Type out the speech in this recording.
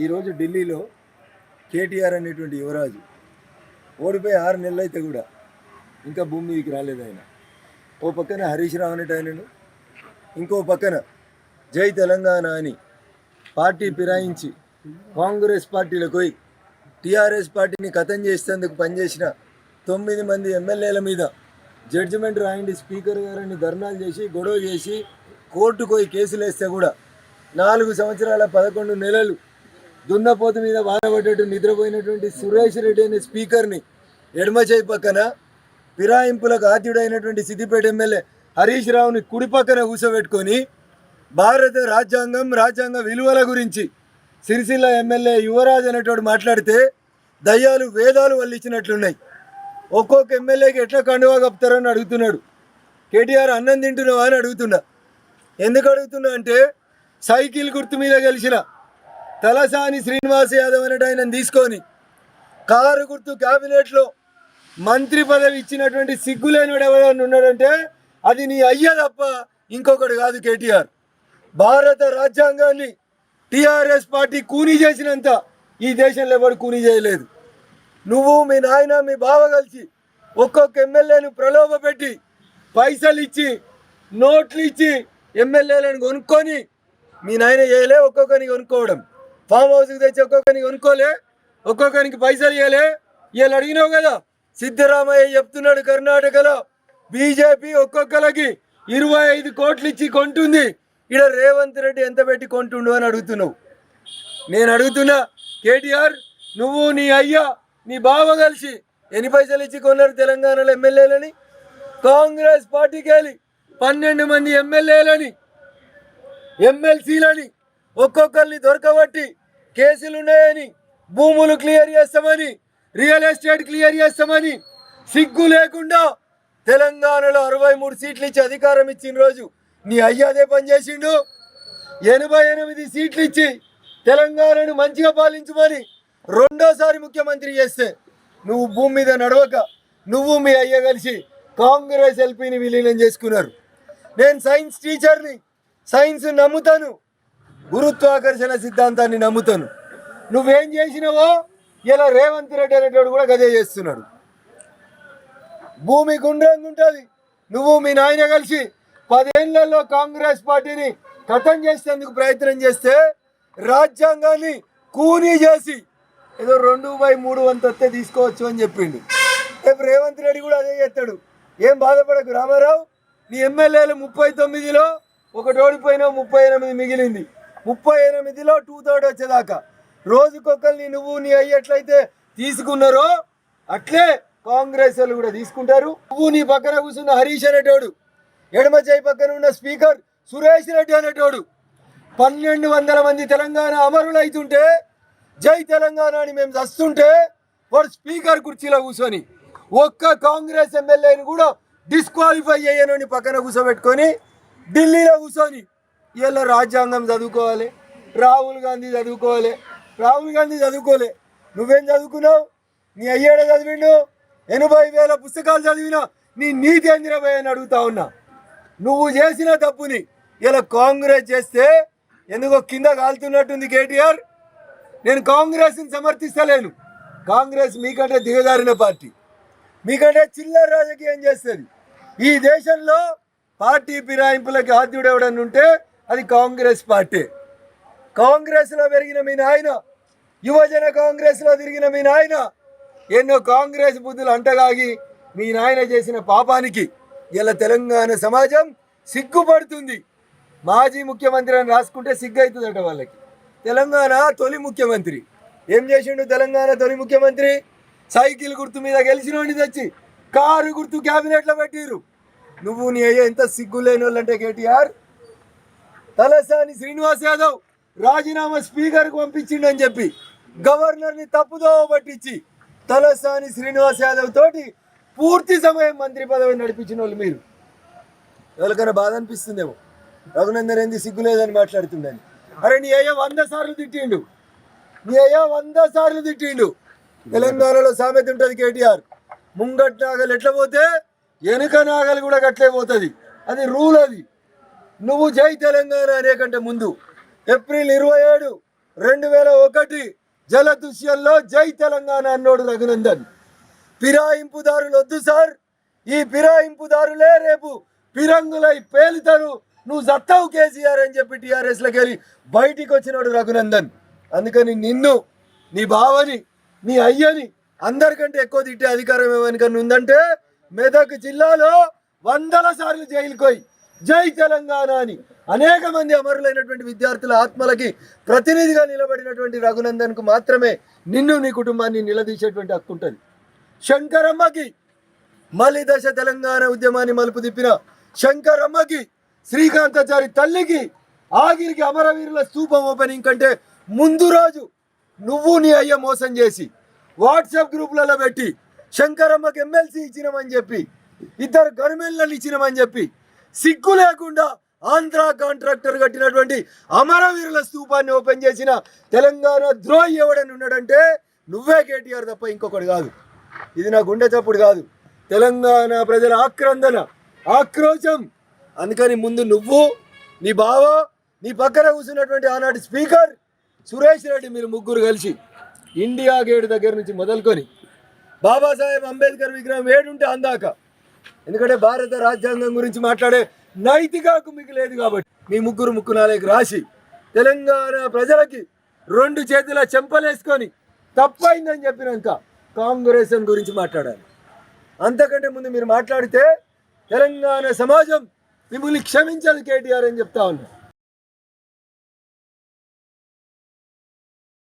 ఈరోజు ఢిల్లీలో కేటీఆర్ అనేటువంటి యువరాజు ఓడిపోయి ఆరు నెలలు అయితే కూడా ఇంకా భూమి మీదకి రాలేదు ఆయన. ఓ పక్కన హరీష్ రావు అనేట ఆయనను ఇంకో పక్కన జై తెలంగాణ అని పార్టీ ఫిరాయించి కాంగ్రెస్ పార్టీలకు పోయి టీఆర్ఎస్ పార్టీని ఖతం చేసేందుకు పనిచేసిన తొమ్మిది మంది ఎమ్మెల్యేల మీద జడ్జిమెంట్ రాయండి స్పీకర్ గారని ధర్నాలు చేసి గొడవ చేసి కోర్టుకు పోయి కేసులు వేస్తే కూడా నాలుగు సంవత్సరాల పదకొండు నెలలు దున్నపోతు మీద బాధపడ్డట్టు నిద్రపోయినటువంటి సురేష్ రెడ్డి అనే స్పీకర్ని ఎడమచేయి పక్కన ఫిరాయింపులకు ఆద్యుడైనటువంటి సిద్దిపేట ఎమ్మెల్యే హరీష్ రావుని కుడి పక్కన కూర్చోబెట్టుకొని భారత రాజ్యాంగం రాజ్యాంగ విలువల గురించి సిరిసిల్ల ఎమ్మెల్యే యువరాజ్ అనేటోడు మాట్లాడితే దయ్యాలు వేదాలు వల్లించినట్లున్నాయి. ఒక్కొక్క ఎమ్మెల్యేకి ఎట్లా కండువా కప్తారని అడుగుతున్నాడు. కేటీఆర్ అన్నం తింటున్నావా అని అడుగుతున్నా. ఎందుకు అడుగుతున్నా అంటే సైకిల్ గుర్తు మీద గెలిచిన. తలసాని శ్రీనివాస్ యాదవ్ అనేట ఆయన తీసుకొని కారు గుర్తు క్యాబినెట్లో మంత్రి పదవి ఇచ్చినటువంటి సిగ్గులేనివాడు ఎవరైనా ఉన్నాడంటే అది నీ అయ్య తప్ప ఇంకొకటి కాదు కేటీఆర్. భారత రాజ్యాంగాన్ని టీఆర్ఎస్ పార్టీ కూనీ చేసినంత ఈ దేశంలో ఎవరు కూనీ చేయలేదు. నువ్వు మీ నాయన మీ బావ కలిసి ఒక్కొక్క ఎమ్మెల్యేను ప్రలోభ పెట్టి పైసలు ఇచ్చి నోట్లు ఇచ్చి ఎమ్మెల్యేలను కొనుక్కొని మీ నాయన చేయలే ఒక్కొక్కరిని కొనుక్కోవడం. ఫామ్ హౌస్కి తెచ్చి ఒక్కొక్కరిని కొనుక్కోలే ఒక్కొక్కరికి పైసలు ఇవ్వలే వీళ్ళు అడిగినావు కదా? సిద్ధరామయ్య చెప్తున్నాడు కర్ణాటకలో. బీజేపీ ఒక్కొక్కరికి ఇరవై ఐదు కోట్లు ఇచ్చి కొంటుంది. ఇక్కడ రేవంత్ రెడ్డి ఎంత పెట్టి కొంటుండు అని అడుగుతున్నావు. నేను అడుగుతున్నా కేటీఆర్ నువ్వు నీ అయ్యా నీ బావ కలిసి ఎన్ని పైసలు ఇచ్చి కొన్నారు తెలంగాణలో ఎమ్మెల్యేలని? కాంగ్రెస్ పార్టీకి వెళ్ళి పన్నెండు మంది ఎమ్మెల్యేలని ఎమ్మెల్సీలని ఒక్కొక్కరిని దొరకబట్టి కేసులు ఉన్నాయని భూములు క్లియర్ చేస్తామని రియల్ ఎస్టేట్ క్లియర్ చేస్తామని సిగ్గు లేకుండా తెలంగాణలో అరవై మూడు సీట్లు ఇచ్చి అధికారం ఇచ్చిన రోజు నీ అయ్యాదే పనిచేసిండు పని చేసిండు. ఎనభై ఎనిమిది సీట్లు ఇచ్చి తెలంగాణను మంచిగా పాలించమని రెండోసారి ముఖ్యమంత్రి చేస్తే నువ్వు భూమి మీద నడవక నువ్వు మీ అయ్య కలిసి కాంగ్రెస్ ఎల్పీని విలీనం చేసుకున్నారు. నేను సైన్స్ టీచర్ని సైన్స్ నమ్ముతాను. గురుత్వాకర్షణ సిద్ధాంతాన్ని నమ్ముతాను. నువ్వేం చేసినావో ఇలా రేవంత్ రెడ్డి అనేటోడు కూడా గదే చేస్తున్నాడు. భూమి గుండ్రంగా ఉంటుంది. నువ్వు మీ నాయన కలిసి పదేళ్ళలో కాంగ్రెస్ పార్టీని కథం చేసేందుకు ప్రయత్నం చేస్తే రాజ్యాంగాన్ని కూనీ చేసి ఏదో రెండు బై మూడు వంతు వస్తే తీసుకోవచ్చు అని చెప్పిండు. రేపు రేవంత్ రెడ్డి కూడా అదే చేస్తాడు. ఏం బాధపడకు రామారావు నీ ఎమ్మెల్యేలు ముప్పై తొమ్మిదిలో ఒకటి ఓడిపోయినా ముప్పై ఎనిమిది మిగిలింది. ముప్పై ఎనిమిదిలో టూ థర్డ్ వచ్చేదాకా. రోజుకొకరిని నువ్వు నీ అయ్యేట్లయితే తీసుకున్నారో అట్లే కాంగ్రెస్ వాళ్ళు కూడా తీసుకుంటారు. నువ్వు నీ పక్కన కూర్చున్న హరీష్ అనేటోడు ఎడమ చేయి పక్కన ఉన్న స్పీకర్ సురేష్ రెడ్డి అనేటోడు పన్నెండు వందల మంది తెలంగాణ అమరులైతుంటే జై తెలంగాణ అని మేము చస్తుంటే వాడు స్పీకర్ కుర్చీలో కూర్చొని ఒక్క కాంగ్రెస్ ఎమ్మెల్యేని కూడా డిస్క్వాలిఫై అయ్యానని పక్కన కూర్చోబెట్టుకొని ఢిల్లీలో కూర్చొని వీళ్ళ రాజ్యాంగం చదువుకోవాలి. రాహుల్ గాంధీ చదువుకోవాలి. రాహుల్ గాంధీ చదువుకోలే. నువ్వేం చదువుకున్నావు? నీ అయ్యాడే చదివిండు. ఎనభై వేల పుస్తకాలు చదివినా నీ నీతి ఎందిరపోయి అని అడుగుతా ఉన్నా. నువ్వు చేసిన తప్పుని ఇలా కాంగ్రెస్ చేస్తే ఎందుకో కింద కాలుతున్నట్టుంది కేటీఆర్. నేను కాంగ్రెస్ని సమర్థిస్తలేను. కాంగ్రెస్ మీకంటే దిగజారిన పార్టీ. మీకంటే చిల్లర రాజకీయం చేస్తుంది. ఈ దేశంలో పార్టీ ఫిరాయింపులకి ఆద్యుడు ఉంటే అది కాంగ్రెస్ పార్టీ. కాంగ్రెస్లో పెరిగిన మీ నాయన యువజన కాంగ్రెస్లో తిరిగిన మీ నాయన ఎన్నో కాంగ్రెస్ బుద్ధులు అంటగాగి మీ నాయన చేసిన పాపానికి ఇలా తెలంగాణ సమాజం సిగ్గుపడుతుంది. మాజీ ముఖ్యమంత్రి అని రాసుకుంటే సిగ్గు అవుతుందట వాళ్ళకి. తెలంగాణ తొలి ముఖ్యమంత్రి. ఏం చేసిండు తెలంగాణ తొలి ముఖ్యమంత్రి? సైకిల్ గుర్తు మీద గెలిచినోడిని తెచ్చి కారు గుర్తు క్యాబినెట్లో పెట్టిరు నువ్వు నీ అయ్యే ఎంత సిగ్గు లేని వాళ్ళంటే కేటీఆర్? తలసాని శ్రీనివాస్ యాదవ్ రాజీనామా స్పీకర్కి పంపించిండని చెప్పి గవర్నర్ని తప్పుదో పట్టించి తలసాని శ్రీనివాస్ యాదవ్ తోటి పూర్తి సమయం మంత్రి పదవి నడిపించిన వాళ్ళు మీరు. ఎవరికైనా బాధ అనిపిస్తుందేమో? రఘునందన్ ఏంది సిగ్గు లేదని మాట్లాడుతుండని అరే నీ అయ్యా వంద సార్లు తిట్టిండు. నీ అయ్యా వంద సార్లు తిట్టిండు. తెలంగాణలో సామెత ఉంటుంది కేటీఆర్. ముంగట్ నాగలు ఎట్లా పోతే వెనుక నాగలు కూడా గట్లే పోతుంది. అది రూల్ అది. నువ్వు జై తెలంగాణ అనేకంటే ముందు ఏప్రిల్ ఇరవై ఏడు రెండు వేల ఒకటి జలదృశ్యంలో జై తెలంగాణ అన్నోడు రఘునందన్. ఫిరాయింపుదారులు వద్దు సార్. ఈ ఫిరాయింపుదారులే రేపు ఫిరంగులై పేలుతారు. నువ్వు సత్తావు కేసీఆర్ అని చెప్పి టీఆర్ఎస్లోకి వెళ్ళి బయటికి వచ్చినాడు రఘునందన్. అందుకని నిన్ను నీ బావని నీ అయ్యని అందరికంటే ఎక్కువ తిట్టే అధికారం ఏమనుకని ఉందంటే మెదక్ జిల్లాలో వందల సార్లు జైలుకోయి. జై తెలంగాణ అని అనేక మంది అమరులైనటువంటి విద్యార్థుల ఆత్మలకి ప్రతినిధిగా నిలబడినటువంటి రఘునందన్కు మాత్రమే నిన్ను నీ కుటుంబాన్ని నిలదీసేటువంటి హక్కు ఉంటుంది. శంకరమ్మకి మళ్ళీ దశ తెలంగాణ ఉద్యమాన్ని మలుపు తిప్పిన శంకరమ్మకి శ్రీకాంతాచారి తల్లికి ఆగిరికి అమరవీరుల స్తూపం ఓపెనింగ్ కంటే ముందు రోజు నువ్వు నీ అయ్య మోసం చేసి వాట్సాప్ గ్రూపులలో పెట్టి శంకరమ్మకి ఎమ్మెల్సీ ఇచ్చినామని చెప్పి ఇద్దరు గవర్నమెంట్లను ఇచ్చినామని చెప్పి సిగ్గు లేకుండా ఆంధ్ర కాంట్రాక్టర్ కట్టినటువంటి అమరవీరుల స్థూపాన్ని ఓపెన్ చేసిన తెలంగాణ ద్రోహి ఎవడని ఉన్నాడంటే నువ్వే కేటీఆర్ తప్ప ఇంకొకటి కాదు. ఇది నా గుండె చప్పుడు కాదు. తెలంగాణ ప్రజల ఆక్రందన ఆక్రోశం. అందుకని ముందు నువ్వు నీ బావ నీ పక్కన కూర్చున్నటువంటి ఆనాటి స్పీకర్ సురేష్ రెడ్డి మీరు ముగ్గురు కలిసి ఇండియా గేట్ దగ్గర నుంచి మొదలుకొని బాబాసాహెబ్ అంబేద్కర్ విగ్రహం ఏడుంటే అందాక ఎందుకంటే భారత రాజ్యాంగం గురించి మాట్లాడే నైతిక హక్కు మీకు లేదు కాబట్టి. మీ ముగ్గురు ముక్కు నాలుగు రాసి తెలంగాణ ప్రజలకి రెండు చేతుల చెంపలేసుకొని తప్పైందని చెప్పినాక కాంగ్రెస్ గురించి మాట్లాడాలి. అంతకంటే ముందు మీరు మాట్లాడితే తెలంగాణ సమాజం మిమ్మల్ని క్షమించాలి కేటీఆర్ అని చెప్తా ఉన్నారు